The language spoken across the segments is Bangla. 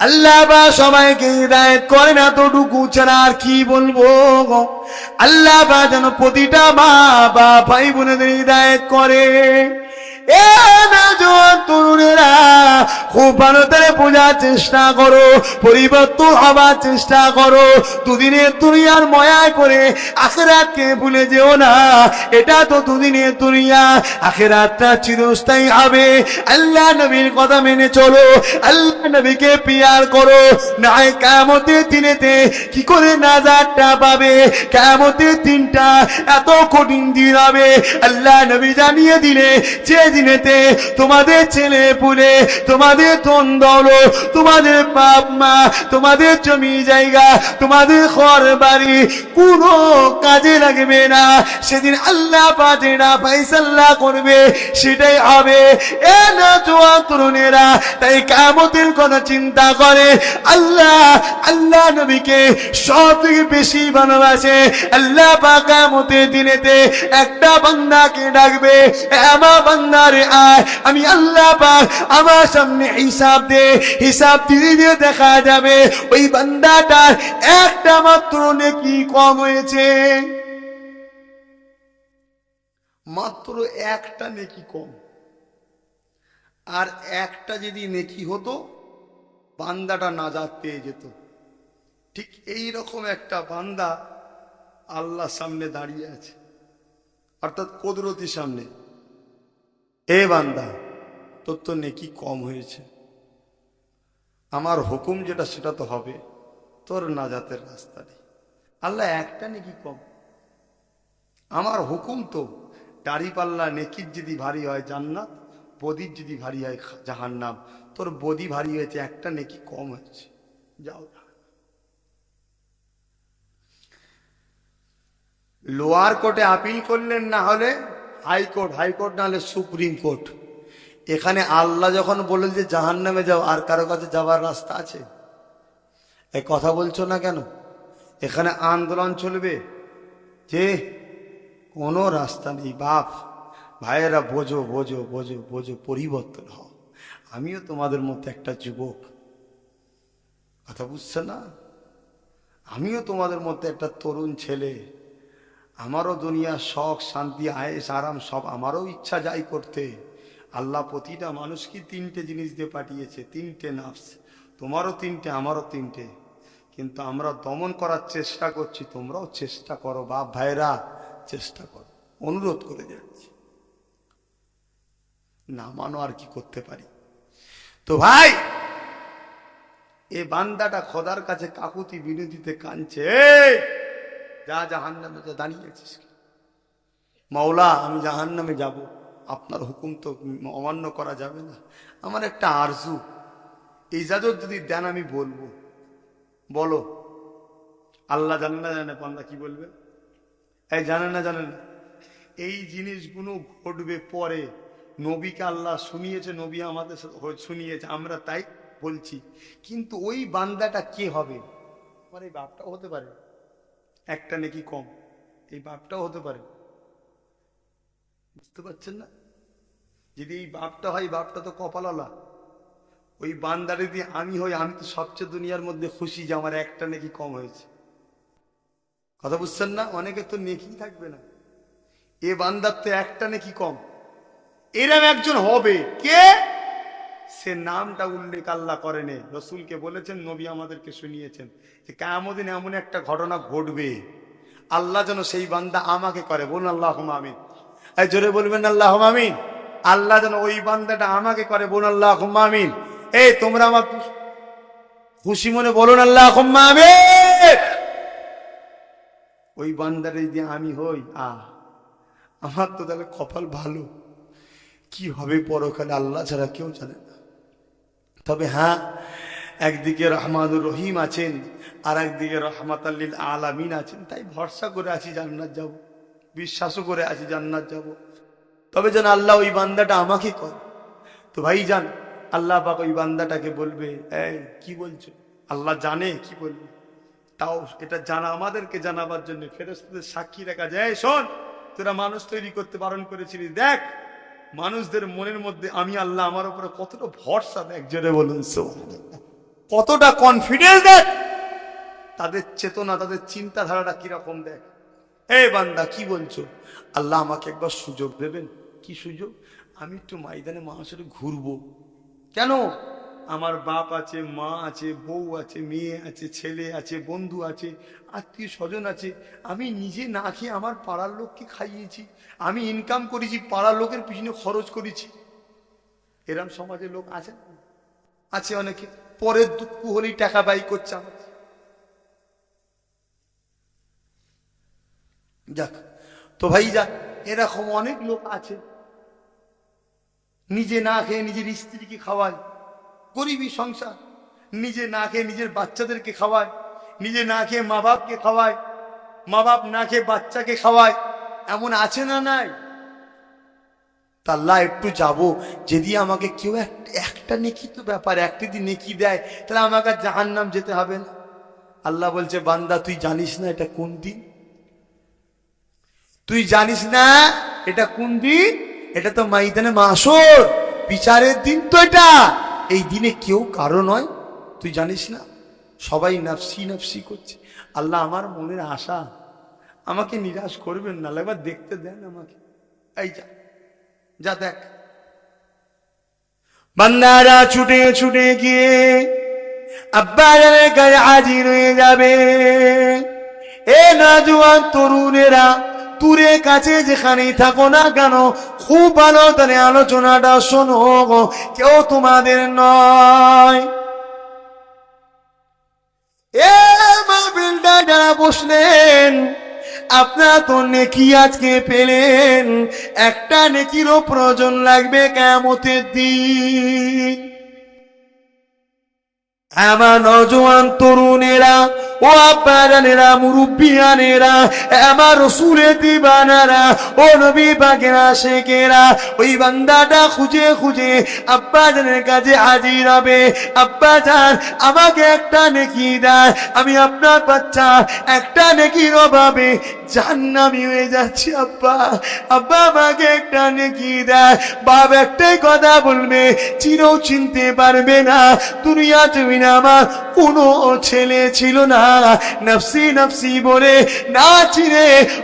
আল্লাহ বা সবাইকে হৃদায়ত করে না তোটুকু ছাড়া আর কি বলব? আল্লাহ বা যেন প্রতিটা মা বা ভাই বোনেদের হৃদায়ত করে চেষ্টা করো, পরিবর্তন হবার চেষ্টা করো। দুদিনের দুনিয়ার ময়ায় করে আখেরাতকে ভুলে যেও না, এটা তো দুদিনের দুনিয়া, আখেরাতটা চিরস্থায়ী হবে। আল্লাহ নবীর কথা মেনে চলো, আল্লাহ নবীকে পিয়ার করো। নাই কামতের দিনেতে কি করে নাজারটা পাবে? কামতের দিনটা এত কঠিন দিন হবে। আল্লাহ নবী জানিয়ে দিলে, যে দিনেতে তোমাদের ছেলে পুলে, তোমাদের ধন দৌলো তোমাদের বাপ মা, তোমাদের জমি জায়গা, তোমাদের ঘর বাড়ি, কোনো কাজে লাগবে না। সেদিন আল্লাহ পাজেরা ফাইসাল্লাহ করবে, সেটাই হবে। এ না জোয়ান তরুণেরা, তাই কামতের কথা চিন্তা করে। আল্লাহ আল্লাহ নবীকে সব থেকে বেশি ভালোবাসে। আল্লাহ পাকামতের দিনেতে একটা বান্দাকে ডাকবে "এ আমার বান্দারে আয়, আমি আল্লাহ পাক আমার সামনে হিসাব দে, হিসাব ধীরে ধীরে দেখা যাবে। ওই বান্দাটার একটা মাত্র নেকি কম হয়েছে। মাত্র একটা নেকি কম। আর একটা যদি নেকি হতো, বান্দাটা নাজাত পেয়ে যেত। ঠিক এই রকম একটা বান্দা আল্লাহ সামনে দাঁড়িয়ে আছে, অর্থাৎ কুদরতির সামনে। এ বান্দা, তোর তো নেকি কম হয়েছে। আমার হুকুম যেটা, সেটা তো হবে। তোর নাজাতের রাস্তা নেই। আল্লাহ একটা নেকি কম। আমার হুকুম তো পাল্লা নেকির যদি ভারী হয় জান্নাত, বদির যদি ভারী হয় জাহান্নাম, তোর বদি ভারী হয়েছে, একটা নেকি কম হয়েছে। যাও লোয়ার কোর্টে আপিল করলেন না হলে হাইকোর্ট হাইকোর্ট না হলে সুপ্রিম কোর্ট। এখানে আল্লাহ যখন বলে যে জাহান নামে যাও, আর কারও কাছে যাওয়ার রাস্তা আছে? এ কথা বলছো না কেন? এখানে আন্দোলন চলবে। যে কোনো রাস্তা নেই, বাপ। ভাইয়েরা, বোঝো বোঝো বোঝো বোঝো, পরিবর্তন হও। আমিও তোমাদের মতো একটা যুবক। কথা বুঝছে না? আমিও তোমাদের মধ্যে একটা তরুণ ছেলে। আমারও দুনিয়ার শখ শান্তি আয়েস আরাম সব আমারও ইচ্ছা যাই করতে। আল্লাহ প্রতিটা মানুষকে তিনটে জিনিস দিয়ে পাঠিয়েছে তিনটে নাফস। তোমারও তিনটে আমারও তিনটে। কিন্তু আমরা দমন করার চেষ্টা করছি তোমরাও চেষ্টা করো বাপ ভাইরা চেষ্টা করো। অনুরোধ করে যাচ্ছি। না মানো আর কি করতে পারি? তো ভাই এ বান্দাটা খোদার কাছে কাকুতি বিনতিতে কাঁদছে "এই, যা জাহান নামে যা দাঁড়িয়ে আছিস মাওলা, আমি জাহান নামে যাব। আপনার হুকুম তো অমান্য করা যাবে না। আমার একটা আরজু। ইজাজত যদি দেন আমি বলব। বলো। আল্লাহ জানে না জানে পান্ডা কি বলবে? এই জানে না জানে না। এই জিনিসগুলো ঘটবে পরে। নবীকে আল্লাহ শুনিয়েছে, নবী আমাদের শুনিয়েছে। আমরা তাই বলছি। কিন্তু ওই বান্দাটা কে হবে? আমার এই বাপটাও হতে পারে। একটা নাকি কম। এই বাপটাও হতে পারে। বুঝতে পারছেন না? যদি এই বাপটা হয় বাপটা তো কপালালা ওই বান্দারে দিয়ে আমি হই, আমি তো সবচেয়ে দুনিয়ার মধ্যে খুশি যে আমার একটা নাকি কম হয়েছে। কথা বুঝছেন না? অনেকে তো নেকি থাকবে না। এ বান্দার তো একটা নাকি কম। এরম একজন হবে। কে? সে নামটা উল্লেখ আল্লাহ করেনি। রসুলকে বলেছেন, নবী আমাদেরকে শুনিয়েছেন যে কেমন এমন একটা ঘটনা ঘটবে। আল্লাহ যেন সেই বান্দা আমাকে করে। বলুন আল্লাহ আমিন। এই জোরে বলবেন আল্লাহ আমিন। আল্লাহ যেন ওই বান্দাটা আমাকে করে। বলুন আল্লাহ আমিন। এই, তোমরা আমার খুশি মনে বলুন আল্লাহ আমিন। ওই বান্দারে যদি আমি হই আ আমার তো তাহলে কপাল ভালো। কি হবে পরকালে? আল্লাহ ছাড়া কেউ জানে তবে হ্যাঁ একদিকে রহমানুর রহিম আছেন আর একদিকে রহমাত আল্লিল আলামিন আছেন। তাই ভরসা করে আছি জান্নাত যাব, বিশ্বাসও করে আছি জান্নাত যাব। তবে যেন আল্লাহ ওই বান্দাটা আমাকে করে। তো ভাই যান, আল্লাহ পাক ওই বান্দাটাকে বলবে, এই, কি বলছো? আল্লাহ জানে কি বলবে। তাও এটা জানা, আমাদেরকে জানাবার জন্য ফেরস্তদের সাক্ষী রাখা যায়। শোন, তোরা মানুষ তৈরি করতে বারণ করেছিলি দেখ। মানুষদের মনের মধ্যে আমি আল্লাহ আমার উপরে কতটা ভরসা দেখ জোরে বলুন। কতটা কনফিডেন্স দেখ তাদের চেতনা, তাদের চিন্তাধারাটা কীরকম দেখ এ বান্দা, কি বলছো? আল্লাহ আমাকে একবার সুযোগ দেবেন? কি সুযোগ? আমি একটু ময়দানে মানুষের ঘুরবো। কেন? আমার বাপ আছে, মা আছে, বউ আছে, মেয়ে আছে, ছেলে আছে, বন্ধু আছে, আত্মীয় স্বজন আছে। আমি নিজে না খেয়ে আমার পাড়ার লোককে খাইয়েছি। আমি ইনকাম করেছি, পাড়ার লোকের পিছনে খরচ করেছি। এরম সমাজের লোক আছে? আছে অনেকে। পরের দুঃখ হলেই টাকা ব্যয় করছে আমার। যাক, তো ভাই যাক, এরকম অনেক লোক আছে। নিজে না খেয়ে নিজের স্ত্রীকে খাওয়ায়। গরিবী সংসার। নিজে না খেয়ে নিজের বাচ্চাদেরকে খাওয়ায়, নিজে না খেয়ে মা বাপকে খাওয়ায়, মা বাপ না খেয়ে বাচ্চাকে খাওয়ায়, এমন আছে না নাই? তা আল্লাহ একটু যাব। যদি আমাকে কেউ এক- একটা নেকি তো ব্যাপার একটা যদি নেকি দেয়, তাহলে আমাকে জাহান নাম যেতে হবে না। আল্লাহ বলছে, বান্দা, তুই জানিস না এটা কোন দিন? তুই জানিস না এটা কোন দিন? এটা তো মাইদানে মাসর। বিচারের দিন তো এটা। এই দিনে কেউ কারও নয়। তুই জানিস না? সবাই নাফসি নাফসি করছে। আল্লাহ আমার মনের আশা। আমাকে নিরাশ করবেন না। একবার দেখতে দেন আমাকে। এই যা। যা দেখ। বান্দারা ছুটে ছুটে গিয়ে আব্বা জানের কাছে হাজির হয়ে যাবে। এ নাজুয়ান তরুণেরা দূরে কাছে যেখানেই থাকো না কেন, খুব ভালো তাহলে আলোচনাটা শোনো। কেউ তোমাদের নয় বসলেন, আপনারা তো নেকি আজকে পেলেন, একটা নেকিরও প্রয়োজন লাগবে কেমতের দিন আমার নজওয়ান তরুণেরা ও আব্বারানেরা, মুরব্বিয়ানেরা, আমার রসুলের দিবানারা, ও নবী বাগেরা শেখেরা ওই বান্দাটা খুঁজে খুঁজে আব্বা আব্বাজানের কাছে হাজির হবে। আব্বাজান, আমাকে একটা নেকি দেয় আমি আপনার বাচ্চা, একটা নেকির অভাবে জান্নামি হয়ে যাচ্ছি, আব্বা। আব্বা, আমাকে একটা নেকি দেয় বাপ একটাই কথা বলবে, চিরও চিনতে পারবে না। দুনিয়া তুমি না আমার কোনো ছেলে ছিল না। নফসি নফসি বলে না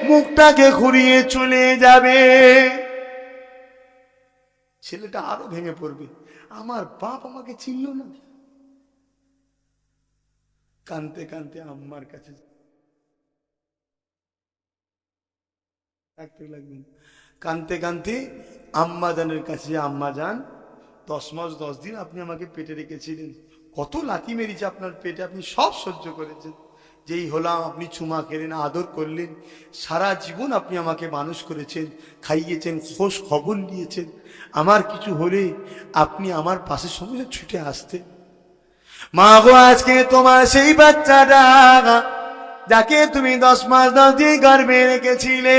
মুখটাকে ঘুরিয়ে চলে যাবে। ছেলেটা আরও ভেঙে পড়বে। আমার বাপ আমাকে চিনল না। কানতে কানতে কাছে কানতে কানতে আম্মা জানের কাছে আম্মা যান দশ মাস দশ দিন আপনি আমাকে পেটে রেখেছিলেন। কত লাথি মেরেছে আপনার পেটে, আপনি সব সহ্য করেছেন। যেই হলাম, আপনি চুমা খেলেন, আদর করলেন, সারা জীবন আপনি আমাকে মানুষ করেছেন, খাইয়েছেন খোঁজ খবর নিয়েছেন আমার কিছু হলে আপনি আমার পাশে সঙ্গে ছুটে আসতে মা গো, আজকে তোমার সেই বাচ্চাটা, যাকে তুমি দশ মাস দশ দিন গর্বে রেখেছিলে।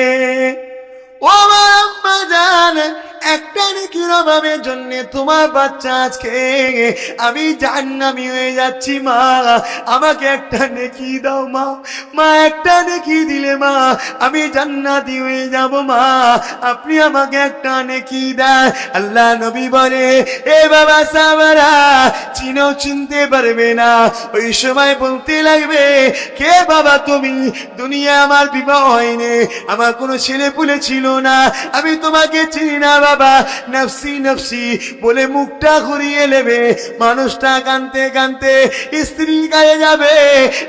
তোমার বাচ্চা আজকে। আমি যাচ্ছি, মা। আমাকে একটা দাও, মা। মা, একটা দিলে, মা। আমি জান্নাতি হয়ে যাব, মা। আপনি আমাকে একটা নেকি দেন। আল্লাহ নবী বলে, এ বাবা সামারা চিনেও চিনতে পারবে না। ওই সময় বলতে লাগবে, কে বাবা তুমি? দুনিয়া আমার বিবাহ হয়নি। আমার কোনো ছেলে পুলে ছিল না। আমি তোমাকে চিনি না বাবা। নফসি নফসি বলে মুখটা ঘুরিয়ে নেবে। মানুষটা কানতে কানতে স্ত্রী গায়ে যাবে।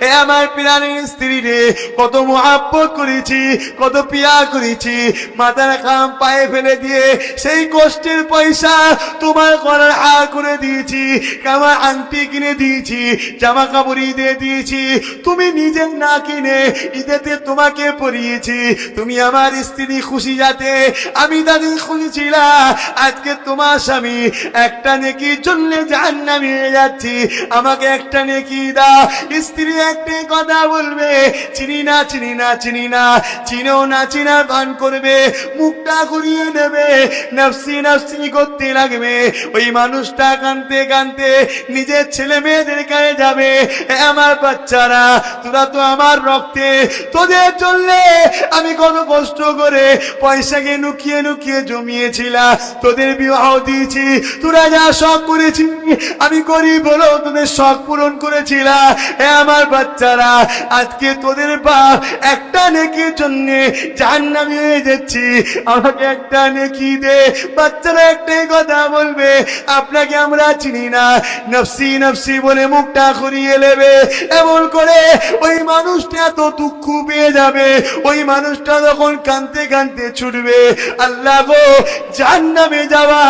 এ আমার প্রাণের স্ত্রী রে, কত মহাব্বত করেছি, কত পিয়া করেছি। মাথার খাম পায়ে ফেলে দিয়ে সেই কষ্টের পয়সা তোমার করার আ করে দিয়েছি। কামার আংটি কিনে দিয়েছি জামা কাপড় ঈদে দিয়েছি। তুমি নিজে না কিনে ঈদেতে তোমাকে পরিয়েছি। তুমি আমার স্ত্রী খুশি যাতে আমি তাদের খুশি ছিলাম। আজকে তোমার স্বামী একটা নেকি জন্য জাহান্নামী হয়ে যাচ্ছি। আমাকে একটা নেকি দাও। স্ত্রী একটাই কথা বলবে, চিনি না চিনি না চিনি না, চিনেও না চিনা পান করবে, মুখটা ঘুরিয়ে নেবে, নফসি নফসি করতে লাগবে। ওই মানুষটা কানতে কানতে নিজের ছেলে মেয়েদের কাছে যাবে। আমার বাচ্চারা, তোরা তো আমার রক্তে। তোদের চললে আমি কত কষ্ট করে পয়সাকে লুকিয়ে লুকিয়ে জমিয়েছি করেছিলা তোদের বিবাহ দিয়েছি। তোরা যা শখ করেছি, আমি গরিব বলো তোদের শখ পূরণ করেছিলা এ আমার বাচ্চারা, আজকে তোদের বাপ একটা নেকির জন্য জাহান্নামী হয়ে যাচ্ছি। আমাকে একটা নেকি দে। বাচ্চারা একটাই কথা বলবে, আপনাকে আমরা চিনি না। নফসি নফসি বলে মুখটা করিয়ে নেবে। এমন করে ওই মানুষটা এত দুঃখ পেয়ে যাবে। ওই মানুষটা তখন কানতে কানতে ছুটবে, আল্লাহ গো জাহান্নামে যাওয়া,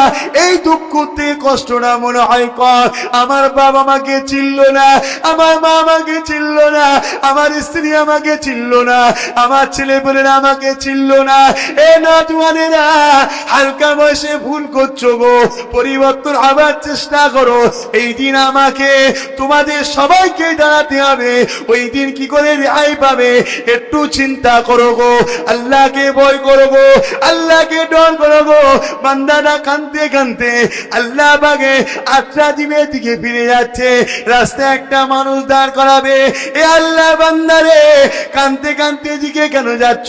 এই দুঃখ থেকে কষ্টটা মনে হয় কর। আমার বাবা আমাকে চিনল না, আমার মা আমাকে চিনল না, আমার স্ত্রী আমাকে চিনল না। আমার ছেলে বলেরা আমাকে চিনল না। এ না তোমাদেরা হালকা বয়সে ভুল করছ গো। পরিবর্তন হবার চেষ্টা করো। এই দিন আমাকে, তোমাদের সবাইকে দাঁড়াতে হবে। ওই দিন কি করে রেহাই পাবে, একটু চিন্তা করো গো। আল্লাহকে ভয় করো গো, আল্লাহকে ডর করো গো। বান্দাটা কানতে কানতে আল্লাহ বাগে আটটা দিনের দিকে ফিরে যাচ্ছে। রাস্তায় একটা মানুষ দাঁড় করাবে। এ আল্লাহ বান্দারে কানতে কানতে দিকে কেন যাচ্ছ?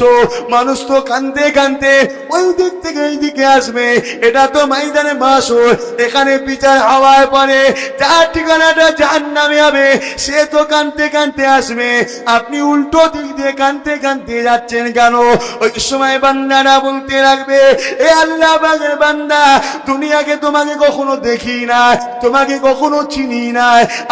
মানুষ তো কানতে কানতে ওই দিক থেকে এই দিকে আসবে। এটা তো ময়দানে বাসর, এখানে বিচার হাওয়ায় পরে যার ঠিকানাটা যার নামে হবে, সে তো কানতে কানতে আসবে। আপনি উল্টো দিক দিয়ে কানতে কানতে যাচ্ছেন কেন? ওই সময় বান্দারা বলতে লাগবে, এ আল্লাহ বাগের বান্দা, দুনিয়াকে তোমাকে কখনো দেখি না, তোমাকে কখনো চিনি না।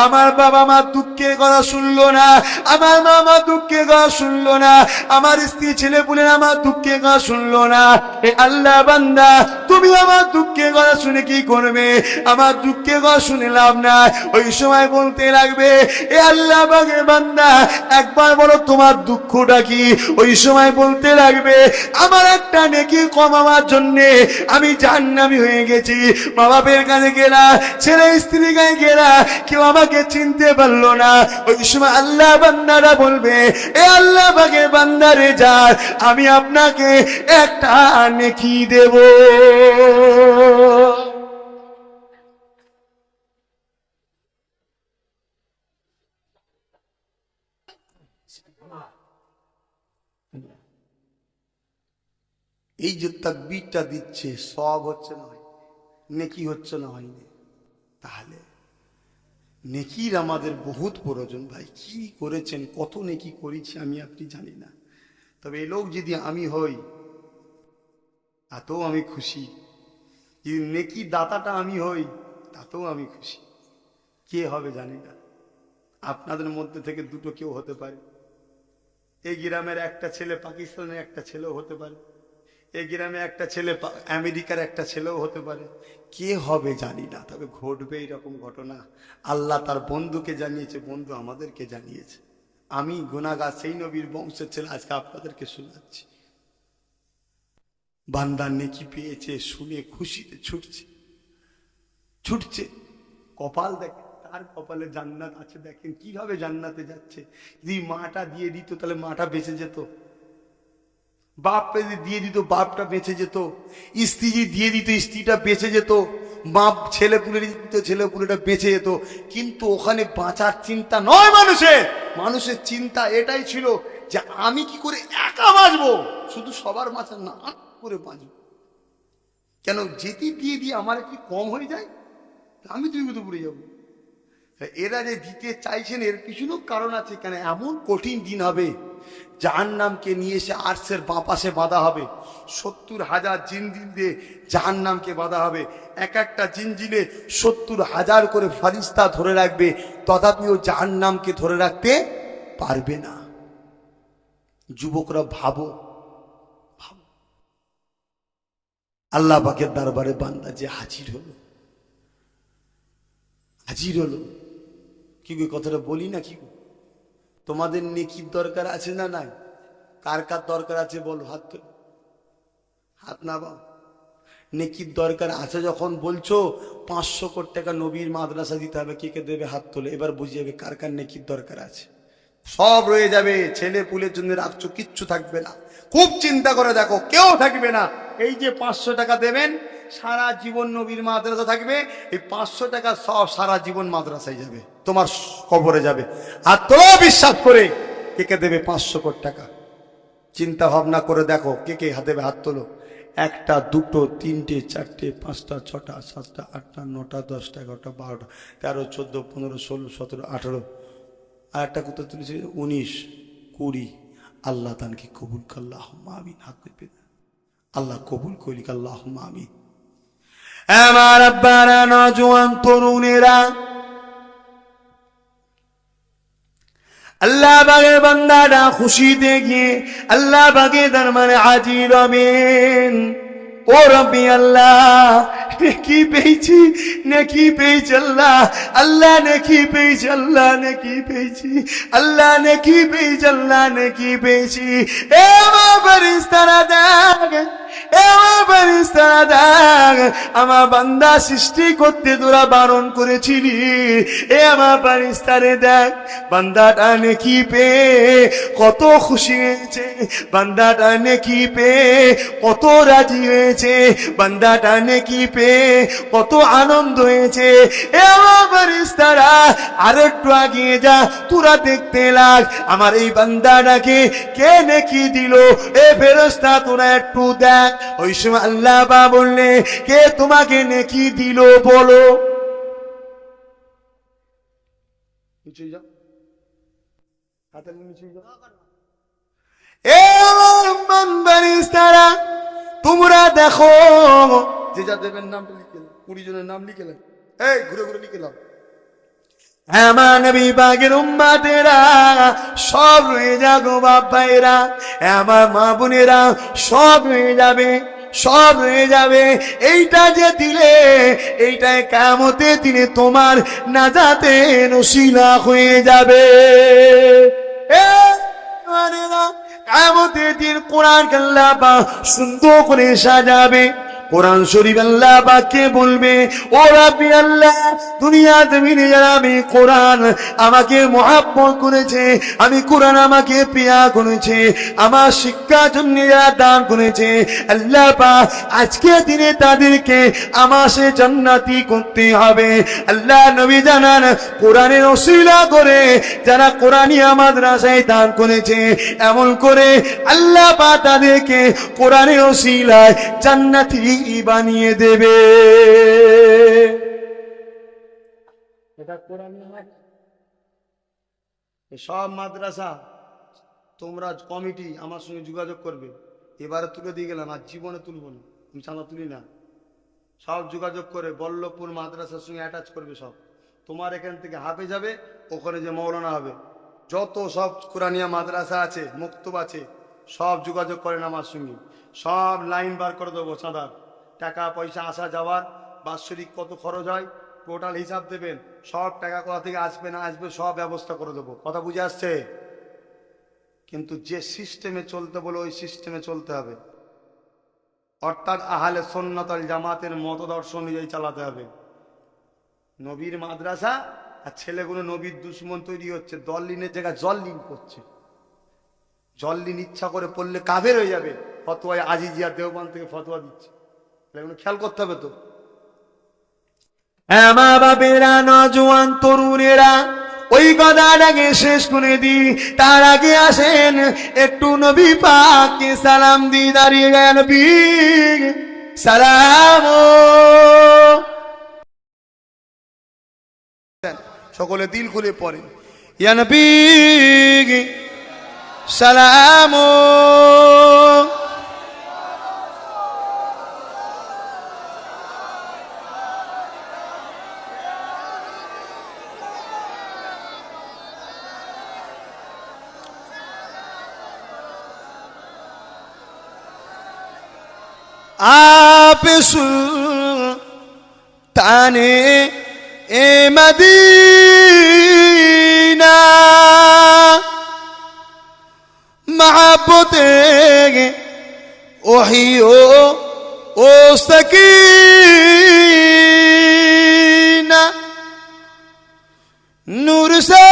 আমার বাবা মা দুঃখের কথা শুনলো না, আমার মা মা দুঃখের কথা শুনলো না আমার স্ত্রী ছেলে পুলে আমার দুঃখের কথা শুনলো না। এ আল্লাহ বান্দা, তুমি আমার দুঃখের কথা শুনে কি করবে? আমার দুঃখের কথা শুনে লাভ না ওই সময় বলতে লাগবে, এ আল্লাহ বাগে বান্দা, একবার বলো তোমার দুঃখটা কি? ওই সময় বলতে লাগবে, আমার একটা নেকি কমাবার জন্য, আমি জাহান্নামী হয়ে গেছি। মা বাপের কাছে গেলা, ছেলে স্ত্রী গায়ে গেলা, কেউ আমাকে চিনতে পারল না। ওই সময় আল্লাহ বান্দারা বলবে, এ আল্লাহ বাগে বান্দারে যার, আমি আপনাকে একটা নেকি দেব। এই যে তাকবিরটা দিচ্ছে, সব হচ্ছে না হয় নেকি হচ্ছে না হয়নি। তাহলে নেকির আমাদের বহুত প্রয়োজন, ভাই। কি করেছেন, কত নেকি করেছি আমি আপনি জানি না। তবে এই লোক যদি আমি হই, তাতেও আমি খুশি। যদি নেকি দাতাটা আমি হই, তাতেও আমি খুশি। কে হবে জানি না। আপনাদের মধ্যে থেকে দুটো কেউ হতে পারে। এই গ্রামের একটা ছেলে, পাকিস্তানের একটা ছেলেও হতে পারে। এই গ্রামে একটা ছেলে আমেরিকার একটা ছেলেও হতে পারে। কে হবে জানি না, তবে ঘটবে এরকম ঘটনা। আল্লাহ তার বন্ধুকে জানিয়েছে, বন্ধু আমাদেরকে জানিয়েছে। আমি গুনাগা সেই নবীর বংশের ছেলে, আজকে আপনাদেরকে শোনাচ্ছি। বান্দার নেকি পেয়েছে, শুনে খুশিতে ছুটছে। ছুটছে। কপাল দেখে, তার কপালে জান্নাত আছে, দেখেন কীভাবে জান্নাতে যাচ্ছে। যদি মাটা দিয়ে দিত, তাহলে মাটা বেঁচে যেত। বাপ দিয়ে দিত, বাপটা বেঁচে যেত। স্ত্রী দিয়ে দিত, স্ত্রীটা বেঁচে যেত। বাপ ছেলে পুলে দিত, ছেলে পুলেটা বেঁচে যেত। কিন্তু ওখানে বাঁচার চিন্তা নয় মানুষের। মানুষের চিন্তা এটাই ছিল যে আমি কি করে একা বাঁচবো? শুধু সবার মাঝে না করে বাঁচবো? কেন যেটি দিয়ে দিয়ে আমার কি কম হয়ে যায়? আমি তুমি তো পড়ে যাব। এরা যে দিতে চাইছেন, এর পিছনেও কারণ আছে কেন এমন কঠিন দিন হবে জাহান নামকে নিয়ে এসে আর্টসের বাঁ পাশে বাঁধা হবে। সত্তর হাজার জিনজিন দিয়ে জাহান নামকে বাঁধা হবে। এক একটা জিনজিনে সত্তর হাজার করে ফারিস্তা ধরে রাখবে, তথাপিও জাহান নামকে ধরে রাখতে পারবে না। যুবকরা ভাবো ভাবো। আল্লাহ পাকের দরবারে বান্দা যে হাজির হলো হাজির হলো। কি কথাটা বলি না কি তোমাদের নেকির দরকার আছে না নাই? কার কার দরকার আছে বলো হাত। হাত না বাও নেকির দরকার আছে যখন বলছো, পাঁচশো কোটি টাকা নবীর মাদ্রাসা দিতে হবে, কে কে দেবে হাত তোলে? এবার বুঝে যাবে কার কার নেকির দরকার আছে। সব রয়ে যাবে, ছেলে পুলের জন্য রাখছো, কিচ্ছু থাকবে না। খুব চিন্তা করে দেখো, কেউ থাকবে না। এই যে পাঁচশো টাকা দেবেন সারা জীবন নবীর মাদ্রাসা থাকবে, এই পাঁচশো টাকা সব সারা জীবন মাদ্রাসায় যাবে, তোমার কবরে যাবে। আর তোরা বিশ্বাস করে কে কে দেবে পাঁচশো কোটি টাকা। চিন্তা ভাবনা করে দেখো কে কে হাতে হাত তোলো। একটা, দুটো, তিনটে, চারটে, পাঁচটা, ছটা, সাতটা, আটটা, নটা, দশটা, এগারোটা, বারোটা, তেরো, চোদ্দ, পনেরো, ষোলো, সতেরো, আঠারো, আর একটা কোথাও তুলেছে, উনিশ, কুড়ি। আল্লাহ তানকে কবুল কাল্লাহ আমিন, হাত পেতে। আল্লাহ কবুল করি কাল্লাহ আমিন। আমার আব্বারা নজওয়ান তরুণেরা। আল্লাহ বাগে বান্দাটা খুশিতে গিয়ে আল্লাহ বাগে তার মানে হাজির হবেন ও রবি আল্লাহ, নেকি পেয়েছি নেকি পেয়েছি আল্লাহ আল্লাহ নেকি পেয়েছি, আল্লাহ নেকি পেয়েছি, আল্লাহ নেকি পেয়েছি, আল্লাহ নেকি পেয়েছি। এ আমার ফেরেশতারা দেখ আমার বান্দা সৃষ্টি করতে তোরা বারণ করেছিলি। এ আমার ফেরেশতারে দেখ, বান্দাটা নেকি পে, কত খুশি হয়েছে, বান্দাটা নেকি পে, কত রাজি হয়েছে, বান্দাটা নেকি পে, কত আনন্দ হয়েছে। এ আমার ফেরেশতারা আর একটু আগিয়ে যা, তোরা দেখতে লাগ, আমার এই বান্দাটাকে কে নেকি দিল? এ ফেরস্তা তোরা একটু দেখ। ওই সময় আল্লাহ বা বললে, কে তোমাকে নেকি দিল বলো? নিচে যাও। হাতের নিচে যাও। তোমরা দেখো। যে যা দেবেন নামটা লিখে কুড়ি জনের নাম লিখে এই, ঘুরে ঘুরে লিখে নাও আমার নবী বাগের উম্মাদেরা সব রয়ে যাগো বাবাইরা আমার মা বোনেরা, সব রয়ে যাবে, সব রয়ে যাবে। এইটা যে দিলে, এইটাই কামতে দিনে তোমার নাজাতে নসিলা হয়ে যাবে। কামতে দিন কোরআন কাল্লা বা সুন্দর করে সাজাবে। কোরআন শরীফ আল্লাহ বাক্যে বলবে, ও রাব্বি আল্লাহ, দুনিয়া জমিনে যারা আমি কোরআন আমাকে মহাব্বত করেছে, আমি কোরআন আমাকে প্রিয়া করেছে, আমার শিক্ষার জন্য যারা দান করেছে, আল্লাহ পা আজকে দিনে তাদেরকে আমার সে জান্নাতি করতে হবে। আল্লাহ নবী জানান, কোরআনের অশিলা করে যারা কোরআনিয়া মাদ্রাসায় দান করেছে, এমন করে আল্লাহ পা তাদেরকে কোরআনের অশিলায় জান্নাতি বানিয়ে দেবে। এটা সব মাদ্রাসা তোমরা কমিটি আমার সঙ্গে যোগাযোগ করবে। এবারে তুলে দিয়ে গেলাম আর জীবনে তুলব না। আমি চাঁদা তুলি না। সব যোগাযোগ করে বল্লভপুর মাদ্রাসার সঙ্গে অ্যাটাচ করবে সব। তোমার এখান থেকে হাফে যাবে ওখানে যে মৌলানা হবে। যত সব কোরআনিয়া মাদ্রাসা আছে মুক্তব আছে সব যোগাযোগ করেন আমার সঙ্গে। সব লাইন বার করে দেবো চাঁদার টাকা পয়সা আসা যাওয়ার বাৎসরিক কত খরচ হয় টোটাল হিসাব দেবেন, সব টাকা কোথা থেকে আসবে না আসবে, সব ব্যবস্থা করে দেবো। কথা বুঝে আসছে? কিন্তু যে সিস্টেমে চলতে বলে, ওই সিস্টেমে চলতে হবে। অর্থাৎ আহলে সন্ন্যতল জামাতের মতদর্শ অনুযায়ী চালাতে হবে। নবীর মাদ্রাসা আর ছেলেগুলো নবীর দুশ্মন তৈরি হচ্ছে দল লিনের জায়গায় জল লিন করছে। জল লিন ইচ্ছা করে পড়লে কাভের হয়ে যাবে। ফতোয়ায় আজিজিয়া দেওবান থেকে ফতোয়া দিচ্ছে। খেয়াল করতে হবে তো। হ্যাঁ মা বাবেরা নজওয়ান তরুণেরা ওই কথাটাকে শেষ করে দি তার আগে আসেন একটু নবী পাককে সালাম দি দাঁড়িয়ে গেল সালাম সকলে দিল খুলে পড়ে। ইয়া নবী সালাম পেশু তানে এ মদিনা محبتے اوہی او او سکینہ نور سے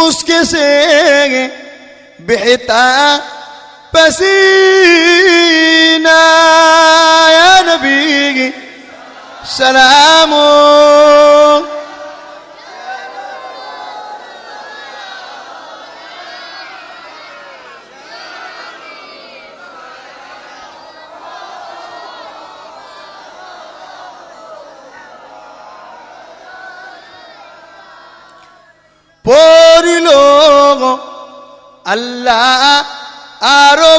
मुश्किल से बहता पसीना या नबी सलाम Pô! আল্লাহ আরও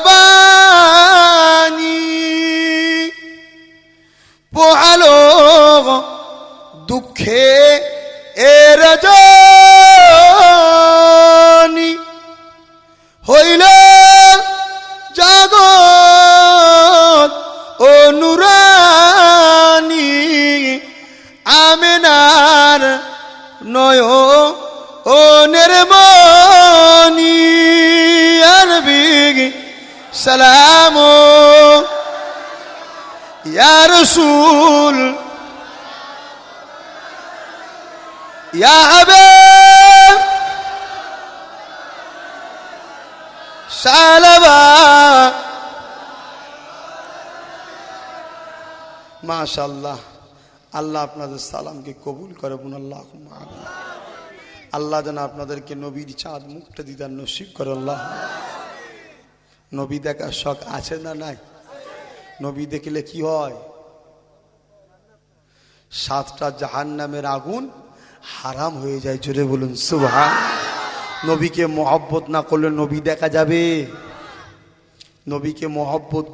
রসুল মাশাল্লাহ আল্লাহ আপনাদের সালামকে কবুল করে বোন আল্লাহ। আল্লাহ যেন আপনাদেরকে নবীর চাঁদ মুখটা দিদার নসিব করে, আল্লাহ। নবী দেখার শখ আছে না নাই? নবী দেখলে কি হয়? সাতটা জাহান নামের আগুন হারাম হয়ে যায়, জোরে বলুন সুভা নবীকে মহব্বত না করলে নবী দেখা যাবে? নবীকে মহব্বত